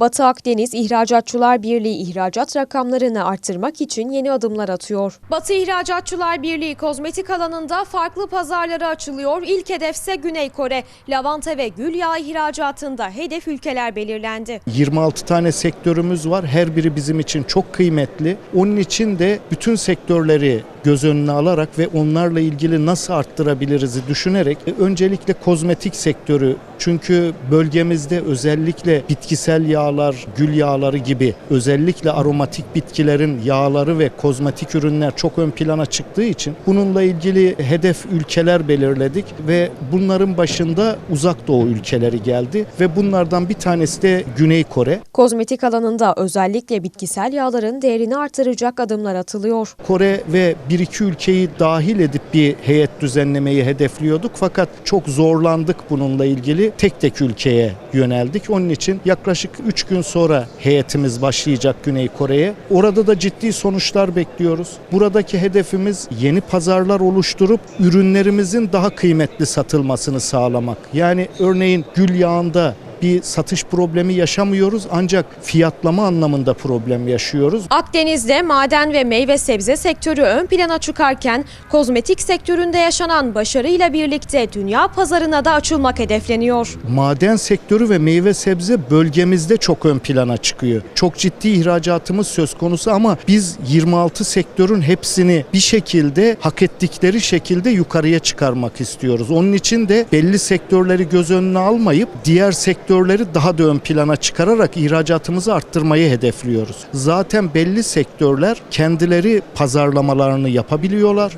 Batı Akdeniz İhracatçılar Birliği ihracat rakamlarını arttırmak için yeni adımlar atıyor. Batı İhracatçılar Birliği kozmetik alanında farklı pazarlara açılıyor. İlk hedefse Güney Kore. Lavanta ve gül yağı ihracatında hedef ülkeler belirlendi. 26 tane sektörümüz var. Her biri bizim için çok kıymetli. Onun için de bütün sektörleri göz önüne alarak ve onlarla ilgili nasıl arttırabiliriz düşünerek e, öncelikle kozmetik sektörü çünkü bölgemizde özellikle bitkisel yağlar, gül yağları gibi özellikle aromatik bitkilerin yağları ve kozmetik ürünler çok ön plana çıktığı için bununla ilgili hedef ülkeler belirledik ve bunların başında uzak doğu ülkeleri geldi ve bunlardan bir tanesi de Güney Kore. Kozmetik alanında özellikle bitkisel yağların değerini artıracak adımlar atılıyor. Kore ve bir iki ülkeyi dahil edip bir heyet düzenlemeyi hedefliyorduk fakat çok zorlandık bununla ilgili. Tek tek ülkeye yöneldik. Onun için yaklaşık 3 gün sonra heyetimiz başlayacak Güney Kore'ye. Orada da ciddi sonuçlar bekliyoruz. Buradaki hedefimiz yeni pazarlar oluşturup ürünlerimizin daha kıymetli satılmasını sağlamak. Yani örneğin gül yağında bir satış problemi yaşamıyoruz ancak fiyatlama anlamında problem yaşıyoruz. Akdeniz'de maden ve meyve sebze sektörü ön plana çıkarken kozmetik sektöründe yaşanan başarıyla birlikte dünya pazarına da açılmak hedefleniyor. Maden sektörü ve meyve sebze bölgemizde çok ön plana çıkıyor. Çok ciddi ihracatımız söz konusu ama biz 26 sektörün hepsini bir şekilde hak ettikleri şekilde yukarıya çıkarmak istiyoruz. Onun için de belli sektörleri göz önüne almayıp diğer sektörleri daha da ön plana çıkararak ihracatımızı arttırmayı hedefliyoruz. Zaten belli sektörler kendileri pazarlamalarını yapabiliyorlar.